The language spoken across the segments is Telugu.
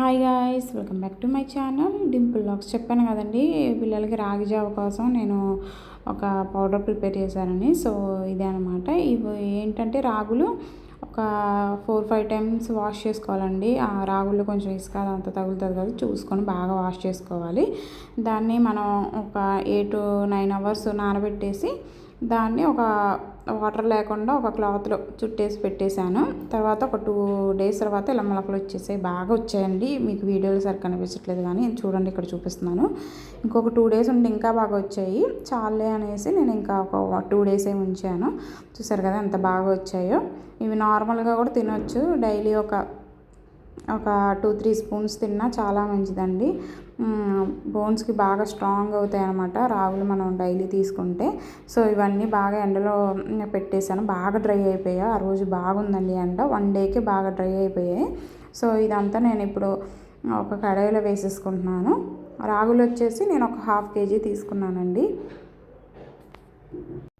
Hi guys welcome back to my channel Dimple Locks చెప్పాను కదండి పిల్లలకి రాగి జావ కోసం నేను ఒక పౌడర్ ప్రిపేర్ చేశానని. సో ఇదే అనమాట ఇవి ఏంటంటే రాగులు ఒక ఫోర్ ఫైవ్ టైమ్స్ వాష్ చేసుకోవాలండి. ఆ రాగుల్లో కొంచెం ఇసుక అదంతా తగులుతుంది కదా చూసుకొని బాగా వాష్ చేసుకోవాలి. దాన్ని మనం ఒక ఎయిట్ నైన్ అవర్స్ నానబెట్టేసి దాన్ని ఒక వాటర్ లేకుండా ఒక క్లాత్లో చుట్టేసి పెట్టేశాను. తర్వాత ఒక టూ డేస్ తర్వాత ఇలా మొలకలు వచ్చేసాయి. బాగా వచ్చాయండి. మీకు వీడియోలు సరిగ్గా కనిపించట్లేదు కానీ చూడండి ఇక్కడ చూపిస్తున్నాను. ఇంకొక టూ డేస్ ఉంటే ఇంకా బాగా వచ్చాయి. చాలే అనేసి నేను ఇంకా ఒక టూ డేస్ ఏమి ఉంచాను. చూసారు కదా ఎంత బాగా వచ్చాయో. ఇవి నార్మల్గా కూడా తినొచ్చు. డైలీ ఒక ఒక టూ త్రీ స్పూన్స్ తిన్నా చాలా మంచిదండి. బోన్స్కి బాగా స్ట్రాంగ్ అవుతాయి అనమాట రాగులు మనం డైలీ తీసుకుంటే. సో ఇవన్నీ బాగా ఎండలో పెట్టేశాను. బాగా డ్రై అయిపోయాయి ఆ రోజు బాగుందండి ఎండ. వన్ డేకి బాగా డ్రై అయిపోయాయి. సో ఇదంతా నేను ఇప్పుడు ఒక కడాయిలో వేసేసుకుంటున్నాను. రాగులు వచ్చేసి నేను ఒక హాఫ్ కేజీ తీసుకున్నానండి.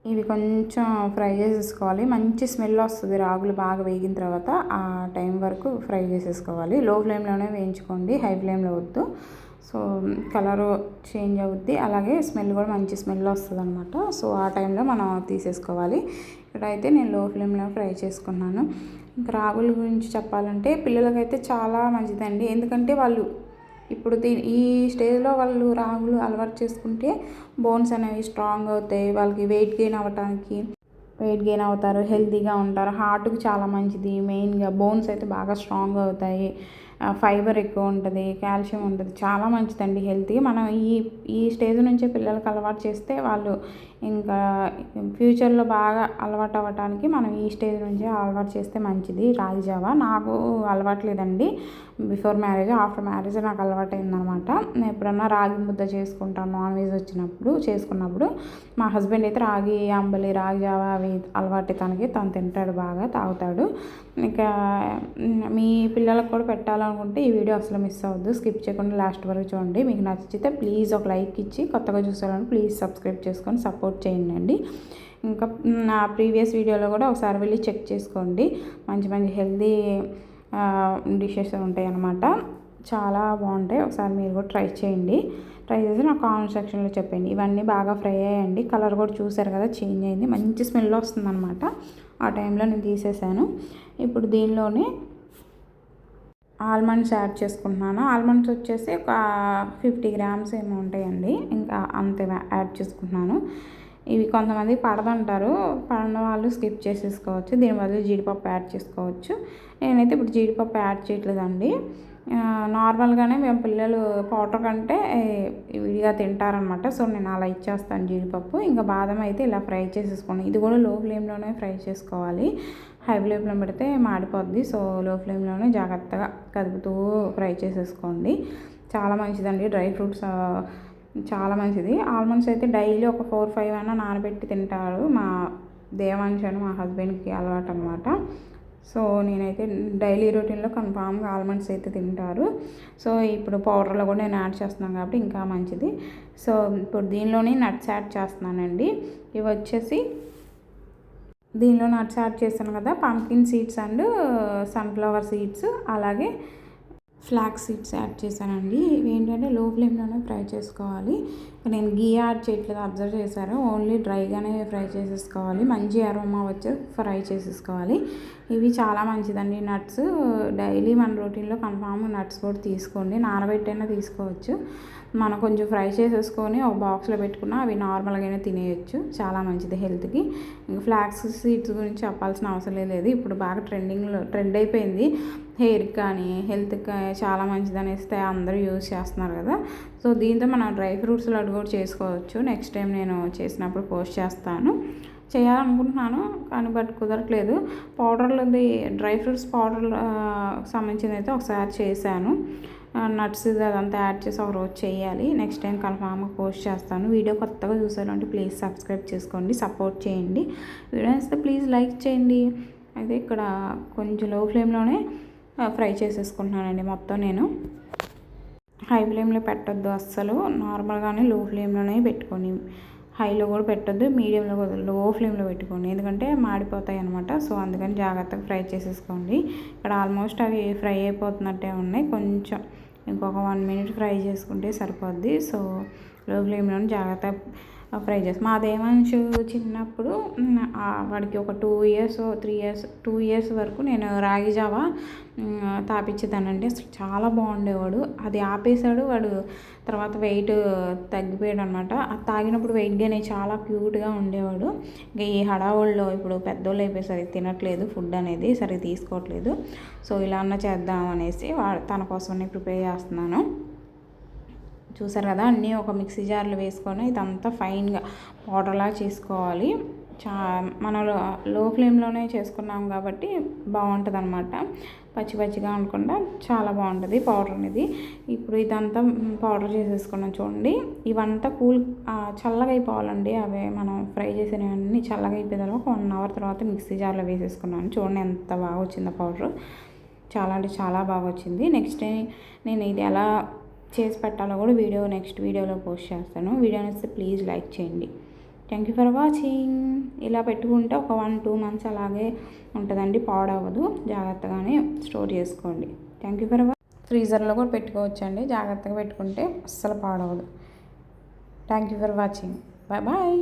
ఇవి కొంచెం ఫ్రై చేసేసుకోవాలి. మంచి స్మెల్ వస్తుంది రాగులు బాగా వేగిన తర్వాత ఆ టైం వరకు ఫ్రై చేసేసుకోవాలి. లో ఫ్లేమ్లోనే వేయించుకోండి హై ఫ్లేమ్లో వద్దు. సో కలరు చేంజ్ అవుద్ది. అలాగే స్మెల్ కూడా మంచి స్మెల్ వస్తుంది అనమాట సో ఆ టైంలో మనం తీసేసుకోవాలి. ఇక్కడైతే నేను లో ఫ్లేమ్లో ఫ్రై చేసుకున్నాను. ఇంకా రాగుల గురించి చెప్పాలంటే పిల్లలకైతే చాలా మంచిదండి. ఎందుకంటే వాళ్ళు ఇప్పుడు దీని ఈ స్టేజ్లో వాళ్ళు రాగులు అలవాటు చేసుకుంటే బోన్స్ అనేవి స్ట్రాంగ్ అవుతాయి. వాళ్ళకి వెయిట్ గెయిన్ అవ్వటానికి వెయిట్ గెయిన్ అవుతారు హెల్తీగా ఉంటారు. హార్ట్కి చాలా మంచిది. మెయిన్గా బోన్స్ అయితే బాగా స్ట్రాంగ్ అవుతాయి. ఫైబర్ ఎక్కువ ఉంటుంది కాల్షియం ఉంటుంది. చాలా మంచిదండి హెల్తీ. మనం ఈ ఈ స్టేజ్ నుంచే పిల్లలకు అలవాటు చేస్తే వాళ్ళు ఇంకా ఫ్యూచర్లో బాగా అలవాటు అవ్వటానికి మనం ఈ స్టేజ్ నుంచే అలవాటు చేస్తే మంచిది. రాగి జావా నాకు అలవాటు లేదండి. బిఫోర్ మ్యారేజ్ ఆఫ్టర్ మ్యారేజ్ నాకు అలవాటు అయిందనమాట. నేను ఎప్పుడన్నా రాగి ముద్ద చేసుకుంటాను నాన్ వెజ్ వచ్చినప్పుడు చేసుకున్నప్పుడు మా హస్బెండ్ అయితే రాగి అంబలి రాగి జావా అవి అలవాటు తనకి. తను తింటాడు బాగా తాగుతాడు. ఇంకా మీ పిల్లలకు కూడా పెట్టాలనుకుంటే ఈ వీడియో అసలు మిస్ అవ్వద్దు. స్కిప్ చేయకుండా లాస్ట్ వరకు చూడండి. మీకు నచ్చితే ప్లీజ్ ఒక లైక్ ఇచ్చి కొత్తగా చూసారని ప్లీజ్ సబ్స్క్రైబ్ చేసుకొని సపోర్ట్ చేయండి ఇంకా నా ప్రీవియస్ వీడియోలో కూడా ఒకసారి వెళ్ళి చెక్ చేసుకోండి. మంచి మంచి హెల్దీ డిషెస్ ఉంటాయి అన్నమాట. చాలా బాగుంటాయి. ఒకసారి మీరు కూడా ట్రై చేయండి. ట్రై చేసి నాకు కామెంట్ సెక్షన్లో చెప్పండి. ఇవన్నీ బాగా ఫ్రై అయ్యండి కలర్ కూడా చూసారు కదా చేంజ్ అయింది. మంచి స్మెల్ వస్తుందన్నమాట. ఆ టైంలో నేను తీసేసాను. ఇప్పుడు దీనిలోనే ఆల్మండ్స్ యాడ్ చేసుకుంటున్నాను. ఆల్మండ్స్ వచ్చేసి ఒక ఫిఫ్టీ గ్రామ్స్ ఏమో ఉంటాయండి. ఇంకా అంతే యాడ్ చేసుకుంటున్నాను. ఇవి కొంతమంది పడదంటారు. పడిన వాళ్ళు స్కిప్ చేసేసుకోవచ్చు. దీని బదులు జీడిపప్పు యాడ్ చేసుకోవచ్చు. నేనైతే ఇప్పుడు జీడిపప్పు యాడ్ చేయట్లేదండి. నార్మల్గానే మేము పిల్లలు పౌడర్ కంటే విడిగా తింటారనమాట సో నేను అలా ఇచ్చేస్తాను జీడిపప్పు. ఇంకా బాదం అయితే ఇలా ఫ్రై చేసేసుకోండి. ఇది కూడా లో ఫ్లేమ్లోనే ఫ్రై చేసుకోవాలి. హై ఫ్లేమ్లో పెడితే మాడిపోద్ది. సో లో ఫ్లేమ్లోనే జాగ్రత్తగా కదుపుతూ ఫ్రై చేసేసుకోండి. చాలా మంచిదండి. డ్రై ఫ్రూట్స్ చాలా మంచిది. ఆల్మండ్స్ అయితే డైలీ ఒక ఫోర్ ఫైవ్ అయినా నానబెట్టి తింటారు మా దేవాంశ్ అని మా హస్బెండ్కి అలవాటు అనమాట సో నేనైతే డైలీ రొటీన్లో కన్ఫామ్గా ఆల్మండ్స్ అయితే తింటారు. సో ఇప్పుడు పౌడర్లో కూడా నేను యాడ్ చేస్తున్నాను కాబట్టి ఇంకా మంచిది. సో ఇప్పుడు దీనిలోనే నట్స్ యాడ్ చేస్తున్నానండి. ఇవి వచ్చేసి దీనిలో నట్స్ యాడ్ చేశాను కదా pumpkin seeds and sunflower seeds అలాగే ఫ్లాక్ సీడ్స్ యాడ్ చేశానండి. ఇవి ఏంటంటే లో ఫ్లేమ్లోనే ఫ్రై చేసుకోవాలి. నేను గీ యాడ్ చేయట్లేదు అబ్జర్వ్ చేశారు. ఓన్లీ డ్రైగానే ఫ్రై చేసేసుకోవాలి. మంచి అరోమా వచ్చి ఫ్రై చేసేసుకోవాలి. ఇవి చాలా మంచిదండి. నట్స్ డైలీ మన రొటీన్లో కన్ఫామ్ నట్స్ కూడా తీసుకోండి. నానబెట్టైనా తీసుకోవచ్చు. మనం కొంచెం ఫ్రై చేసేసుకొని ఒక బాక్స్లో పెట్టుకున్న అవి నార్మల్గానే తినేయచ్చు. చాలా మంచిది హెల్త్కి. ఇంకా ఫ్లాక్స్ సీడ్స్ గురించి చెప్పాల్సిన అవసరం లేదు. ఇప్పుడు బాగా ట్రెండింగ్లో ట్రెండ్ అయిపోయింది. హెయిర్కి కానీ హెల్త్కి చాలా మంచిది అనేసి అందరూ యూజ్ చేస్తున్నారు కదా. సో దీంతో మనం డ్రై ఫ్రూట్స్ లడ్డు కూడా చేసుకోవచ్చు. నెక్స్ట్ టైం నేను చేసినప్పుడు పోస్ట్ చేస్తాను. చేయాలనుకుంటున్నాను కానీ బట్ కుదరట్లేదు. పౌడర్లది డ్రై ఫ్రూట్స్ పౌడర్ సంబంధించింది అయితే ఒకసారి చేశాను. నట్స్ అదంతా యాడ్ చేసి ఒక రోజు చేయాలి. నెక్స్ట్ టైం కన్ఫామ్గా పోస్ట్ చేస్తాను. వీడియో కొత్తగా చూసారంటే ప్లీజ్ సబ్స్క్రైబ్ చేసుకోండి సపోర్ట్ చేయండి. వీడియో ఇస్తే ప్లీజ్ లైక్ చేయండి. అయితే ఇక్కడ కొంచెం లో ఫ్లేమ్లోనే ఫ్రై చేసేసుకుంటున్నానండి మొత్తం నేను. హై ఫ్లేమ్లో పెట్టద్దు అస్సలు. నార్మల్గానే లో ఫ్లేమ్లోనే పెట్టుకొని హైలో కూడా పెట్టొద్దు మీడియంలో కూడా లో ఫ్లేమ్లో పెట్టుకోండి. ఎందుకంటే మాడిపోతాయి అనమాట సో అందుకని జాగ్రత్తగా ఫ్రై చేసేసుకోండి. ఇక్కడ ఆల్మోస్ట్ అవి ఫ్రై అయిపోతున్నట్టే ఉన్నాయి. కొంచెం ఇంకొక వన్ మినిట్ ఫ్రై చేసుకుంటే సరిపోద్ది. సో లో ఫ్లేమ్లో జాగ్రత్త ఫ్రై చేస్తాం మా దేవాంశు చిన్నప్పుడు వాడికి ఒక two years three years two years వరకు నేను రాగి జావా తాపించేదానండి అసలు చాలా బాగుండేవాడు. అది ఆపేశాడు వాడు తర్వాత వెయిట్ తగ్గిపోయాడు అనమాట అది తాగినప్పుడు వెయిట్ గెయిన్ చాలా క్యూట్గా ఉండేవాడు. ఇంకా ఈ హడావుల్లో ఇప్పుడు పెద్దోళ్ళు అయిపోయి అయిపోయేసరికి తినట్లేదు ఫుడ్ అనేది సరిగ్గా తీసుకోవట్లేదు. సో ఇలా అన్న చేద్దాం అనేసి వా తన కోసమే ప్రిపేర్ చేస్తున్నాను. చూసారు కదా అన్నీ ఒక మిక్సీ జార్లో వేసుకొని ఇదంతా ఫైన్గా పౌడర్లా చేసుకోవాలి. చా మనం లో ఫ్లేమ్లోనే చేసుకున్నాం కాబట్టి బాగుంటుంది అనమాట పచ్చి పచ్చిగా ఉండకుండా చాలా బాగుంటుంది పౌడర్ అనేది. ఇప్పుడు ఇదంతా పౌడర్ చేసేసుకున్నాం చూడండి. ఇవంతా కూల్ చల్లగా అయిపోవాలండి. అవి మనం ఫ్రై చేసినవన్నీ చల్లగా అయిపోయిన తర్వాత ఒక వన్ అవర్ తర్వాత మిక్సీ జార్లో వేసేసుకున్నాను చూడండి ఎంత బాగా వచ్చిందో పౌడర్. చాలా అంటే చాలా బాగా వచ్చింది. నెక్స్ట్ నేను ఇది ఎలా చేసి పెట్టాలో కూడా వీడియో నెక్స్ట్ వీడియోలో పోస్ట్ చేస్తాను. వీడియో నచ్చితే ప్లీజ్ లైక్ చేయండి. థ్యాంక్ యూ ఫర్ వాచింగ్ ఇలా పెట్టుకుంటే ఒక వన్ టూ మంత్స్ అలాగే ఉంటుందండి పాడవదు జాగ్రత్తగానే స్టోర్ చేసుకోండి. థ్యాంక్ యూ ఫర్ వా ఫ్రీజర్లో కూడా పెట్టుకోవచ్చండి. జాగ్రత్తగా పెట్టుకుంటే అస్సలు పాడవదు thank you for watching bye bye